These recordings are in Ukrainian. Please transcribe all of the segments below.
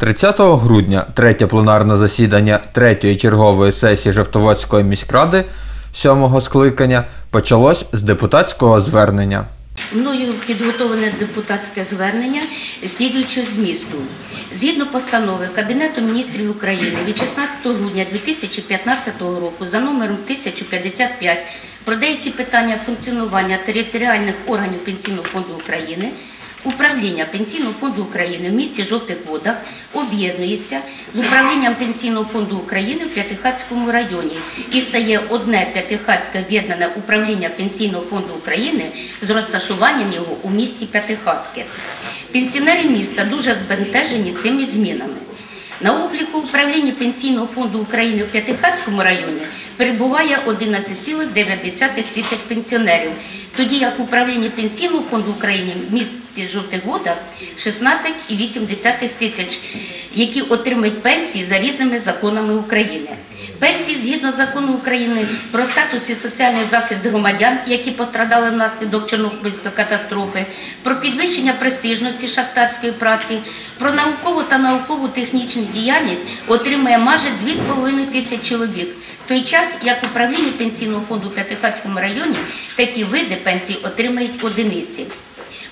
30 грудня третє пленарне засідання третьої чергової сесії Жовтоводської міськради сьомого скликання почалось з депутатського звернення. Мною підготовлене депутатське звернення слідуючого змісту. Згідно постанови Кабінету міністрів України від 16 грудня 2015 року за номером 1055 про деякі питання функціонування територіальних органів Пенсійного фонду України Управління Пенсійного фонду України в місті Жовтих Водах об'єднується з управлінням Пенсійного фонду України в П'ятихатському районі і стає одне П'ятихатське об'єднане управління Пенсійного фонду України з розташуванням його у місті П'ятихатки. Пенсіонери міста дуже збентежені цими змінами. На обліку управління Пенсійного фонду України в П'ятихатському районі перебуває 11,9 тисяч пенсіонерів, тоді як управління Пенсійного фонду України в місті Жовтих Водах 16,8 тисяч, які отримують пенсії за різними законами України. Пенсії згідно закону України про статус і соціальний захист громадян, які пострадали внаслідок Чорнобильської катастрофи, про підвищення престижності шахтарської праці, про наукову та науково-технічну діяльність отримує майже 2,5 тисячі чоловік. Той час, як управління Пенсійного фонду в П'ятихатському районі, такі види пенсій отримають одиниці.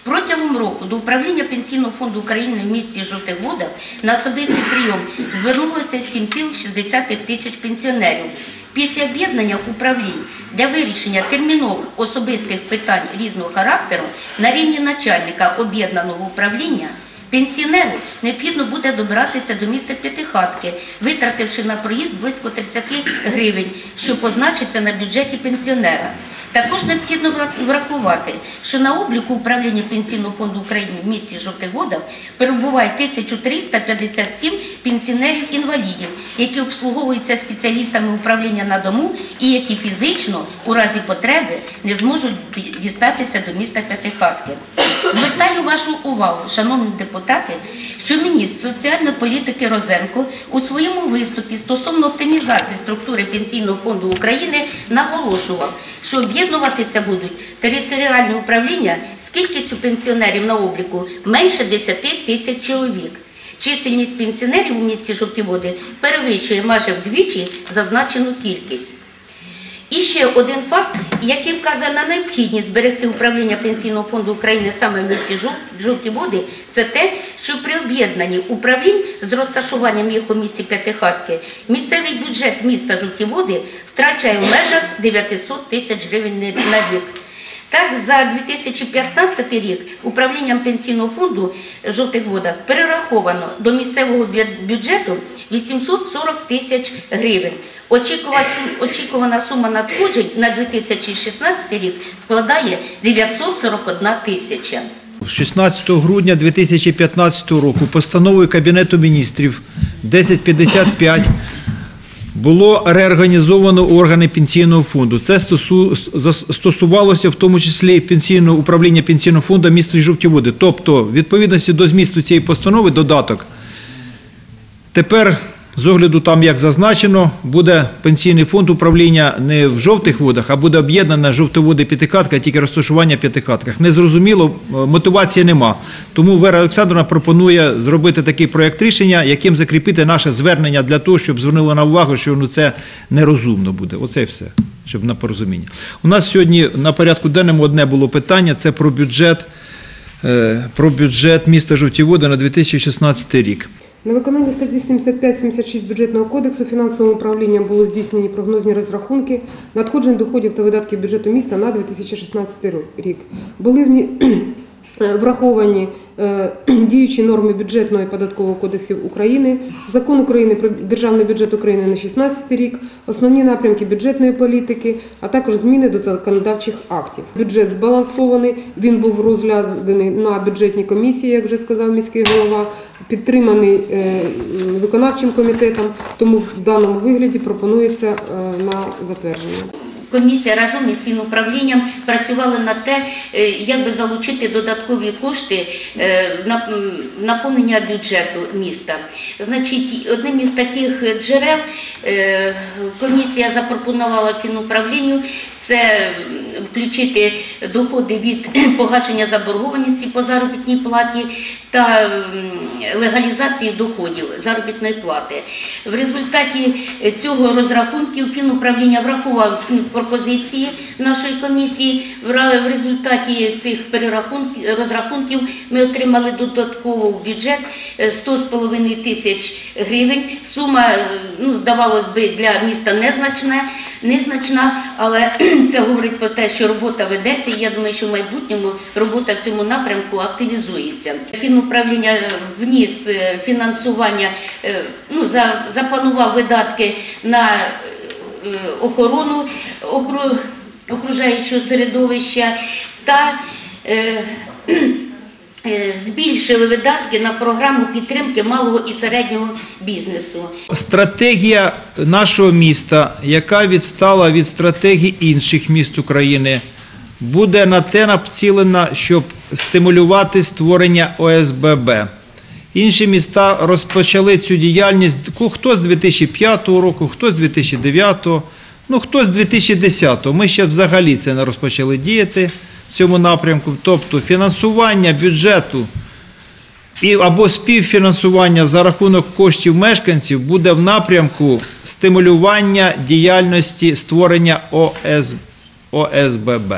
Протягом року до управління Пенсійного фонду України в місті Жовтих Водах на особистий прийом звернулося 7,6 тисяч пенсіонерів. Після об'єднання управлінь для вирішення термінових особистих питань різного характеру на рівні начальника об'єднаного управління пенсіонеру необхідно буде добиратися до міста П'ятихатки, витративши на проїзд близько 30 гривень, що позначиться на бюджеті пенсіонера. Також необхідно врахувати, що на обліку управління Пенсійного фонду України в місті Жовтих перебуває 1357 пенсіонерів-інвалідів, які обслуговуються спеціалістами управління на дому і які фізично у разі потреби не зможуть дістатися до міста П'ятихатки. Звертаю вашу увагу, шановні депутати, що міністр соціальної політики Розенко у своєму виступі стосовно оптимізації структури Пенсійного фонду України наголошував, що об'єднуватися будуть територіальні управління з кількістю пенсіонерів на обліку менше 10 тисяч чоловік. Чисельність пенсіонерів у місті Жовті Води перевищує майже вдвічі зазначену кількість. І ще один факт, який вказує на необхідність зберегти управління Пенсійного фонду України саме в місті Жовті Води, це те, що при об'єднанні управлінь з розташуванням їх у місті П'ятихатки місцевий бюджет міста Жовті Води втрачає в межах 900 тисяч гривень на рік. Так, за 2015 рік управлінням пенсійного фонду жовтих водах перераховано до місцевого бюджету 840 тисяч гривень. Очікувана сума надходжень на 2016 рік складає 941 тисяча. 16 грудня 2015 року постановою Кабінету міністрів 1055 було реорганізовано органи пенсійного фонду. Це стосувалося в тому числі пенсійного управління пенсійного фонду міста Жовтіводи. Тобто, в відповідності до змісту цієї постанови, додаток, тепер з огляду там, як зазначено, буде пенсійний фонд управління не в жовтих водах, а буде об'єднана жовтоводи п'ятикатка, тільки розташування в п'ятикатках. Незрозуміло, мотивації нема. Тому Вера Олександровна пропонує зробити такий проєкт рішення, яким закріпити наше звернення для того, щоб звернули на увагу, що ну, це нерозумно буде. Оце і все. Щоб на порозуміння. У нас сьогодні на порядку денному одне було питання: це про бюджет, е, про бюджет міста Жовтіводи на 2016 рік. На виконання статті 75-76 бюджетного кодексу фінансовим управлінням було здійснені прогнозні розрахунки надходжень доходів та видатків бюджету міста на 2016 рік. Були враховані Е, діючі норми бюджетного і податкового кодексів України, закон України про державний бюджет України на 2016 рік, основні напрямки бюджетної політики, а також зміни до законодавчих актів. Бюджет збалансований. Він був розгляданий на бюджетній комісії, як вже сказав міський голова, підтриманий е, виконавчим комітетом. Тому в даному вигляді пропонується е, на затвердження комісія разом із фінуправлінням працювали над те, е, як би залучити додаткові кошти е, на наповнення бюджету міста. Значить, одним із таких джерел е, комісія запропонувала фінуправлінню це включити доходи від погашення заборгованості по заробітній платі та легалізації доходів заробітної плати. В результаті цього розрахунків фінуправління врахував пропозиції нашої комісії. В результаті цих розрахунків ми отримали додатково в бюджет е, 100,5 тисяч гривень. Сума, е, ну, здавалось би, для міста незначна, незначна, але це говорить про те, що робота ведеться. І я думаю, що в майбутньому робота в цьому напрямку активізується. Фінуправління вніс е, фінансування, е, ну, за, запланував видатки на е, охорону окру- окружаючого середовища та е, збільшили видатки на програму підтримки малого і середнього бізнесу. Стратегія нашого міста, яка відстала від стратегії інших міст України, буде на те націлена, щоб стимулювати створення ОСББ. Інші міста розпочали цю діяльність хто з 2005 року, хто з 2009, ну хто з 2010. Ми ще взагалі це не розпочали діяти в цьому напрямку. Тобто фінансування бюджету або співфінансування за рахунок коштів мешканців буде в напрямку стимулювання діяльності створення ОС, ОСББ.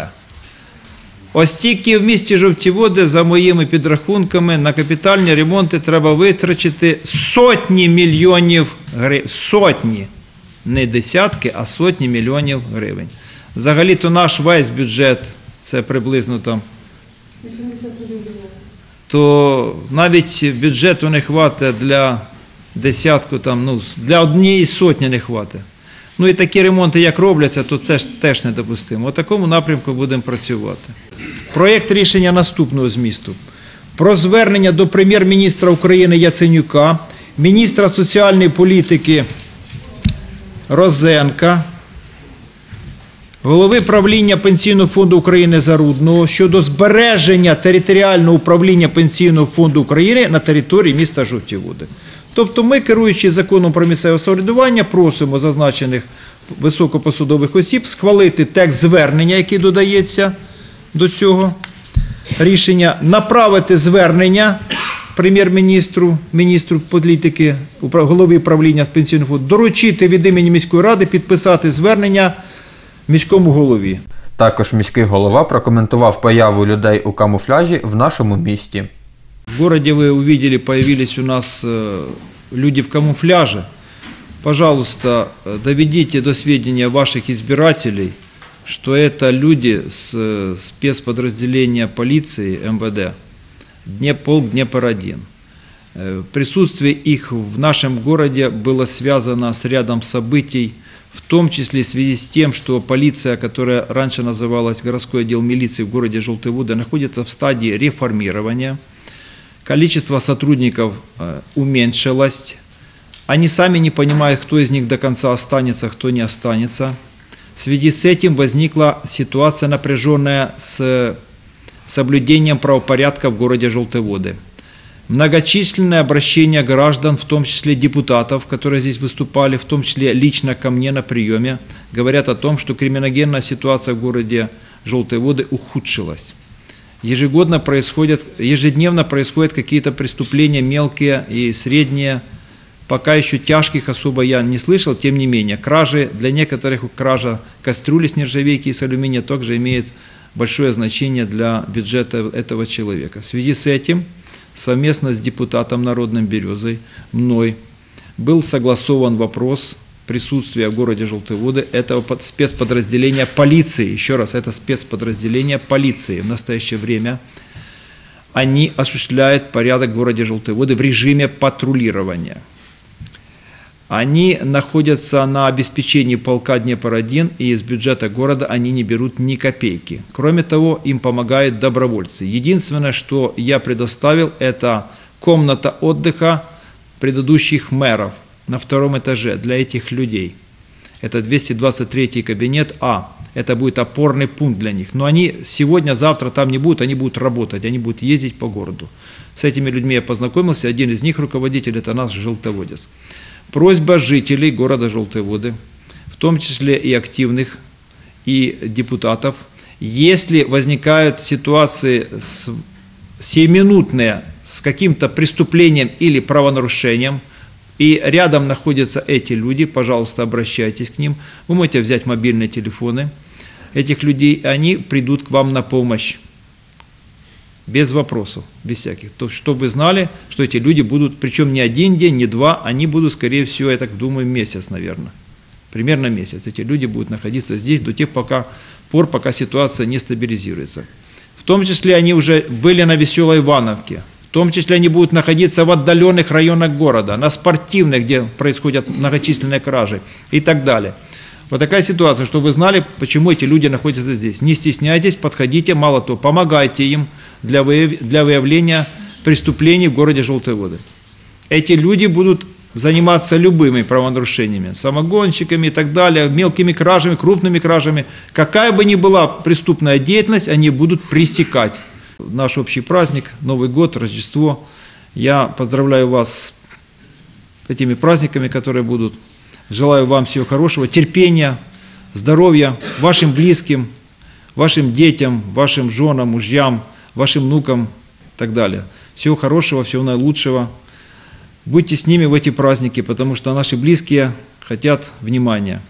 Ось тільки в місті Жовті Води, за моїми підрахунками, на капітальні ремонти треба витрачити сотні мільйонів гривень. Сотні. Не десятки, а сотні мільйонів гривень. Взагалі-то наш весь бюджет це приблизно там то навіть бюджету не хватить для десятку, там, ну, для однієї сотні не хватить. Ну і такі ремонти, як робляться, то це ж теж недопустимо. У такому напрямку будемо працювати. Проєкт рішення наступного змісту. Про звернення до прем'єр-міністра України Яценюка, міністра соціальної політики Розенка, голови правління Пенсійного фонду України Зарудного щодо збереження територіального управління Пенсійного фонду України на території міста Жовті Води. Тобто ми, керуючи законом про місцеве самоврядування, просимо зазначених високопосадових осіб схвалити текст звернення, який додається до цього рішення, направити звернення прем'єр-міністру, міністру політики, голові правління Пенсійного фонду, доручити від імені міської ради підписати звернення міському голові. Також міський голова прокоментував появу людей у камуфляжі в нашому місті. В городе вы увидели, появились у нас э, люди в камуфляже. Пожалуйста, э, доведите до сведения ваших избирателей, что это люди с э, спецподразделения полиции МВД, Днеполк Днепр-1. Э, Присутствие их в нашем городе было связано с рядом событий, в том числе в связи с тем, что полиция, которая раньше называлась городской отдел милиции в городе Желтые Воды, находится в стадии реформирования. Количество сотрудников э, уменьшилось. Они сами не понимают, кто из них до конца останется, кто не останется. В связи с этим возникла ситуация напряженная с соблюдением правопорядка в городе Желтые Воды. Многочисленные обращения граждан, в том числе депутатов, которые здесь выступали, в том числе лично ко мне на приеме, говорят о том, что криминогенная ситуация в городе Желтые Воды ухудшилась. Ежегодно происходят, ежедневно происходят какие-то преступления мелкие и средние. Пока еще тяжких особо я не слышал, тем не менее. Кражи, для некоторых кража кастрюли с нержавейки и с алюминия также имеет большое значение для бюджета этого человека. В связи с этим, совместно с депутатом Народным Березой, мной, был согласован вопрос присутствия в городе Желтые Воды этого под- спецподразделения полиции. Еще раз, это спецподразделение полиции в настоящее время. Они осуществляют порядок в городе Желтые Воды в режиме патрулирования. Они находятся на обеспечении полка Днепр-1, и из бюджета города они не берут ни копейки. Кроме того, им помогают добровольцы. Единственное, что я предоставил, это комната отдыха предыдущих мэров на втором этаже для этих людей. Это 223 кабинет А. Это будет опорный пункт для них. Но они сегодня, завтра там не будут, они будут работать, они будут ездить по городу. С этими людьми я познакомился. Один из них, руководитель, это наш желтоводец. Просьба жителей города Желтые Воды, в том числе и активных и депутатов. Если возникают ситуации с, сиюминутные с каким-то преступлением или правонарушением, и рядом находятся эти люди, пожалуйста, обращайтесь к ним. Вы можете взять мобильные телефоны этих людей, они придут к вам на помощь. Без вопросов, без всяких. То, чтобы знали, что эти люди будут, причем не один день, не два, они будут, скорее всего, я так думаю, месяц, наверное. Примерно месяц. Эти люди будут находиться здесь до тех пока, пор, пока ситуация не стабилизируется. В том числе они уже были на Веселой Ивановке. В том числе они будут находиться в отдаленных районах города, на спортивных, где происходят многочисленные кражи и так далее. Вот такая ситуация, чтобы вы знали, почему эти люди находятся здесь. Не стесняйтесь, подходите, мало того, помогайте им для, выяв- для выявления преступлений в городе Желтые воды. Эти люди будут заниматься любыми правонарушениями, самогонщиками и так далее, мелкими кражами, крупными кражами. Какая бы ни была преступная деятельность, они будут пресекать. Наш общий праздник, Новый год, Рождество. Я поздравляю вас с этими праздниками, которые будут. Желаю вам всего хорошего, терпения, здоровья вашим близким, вашим детям, вашим женам, мужьям, вашим внукам и так далее. Всего хорошего, всего наилучшего. Будьте с ними в эти праздники, потому что наши близкие хотят внимания.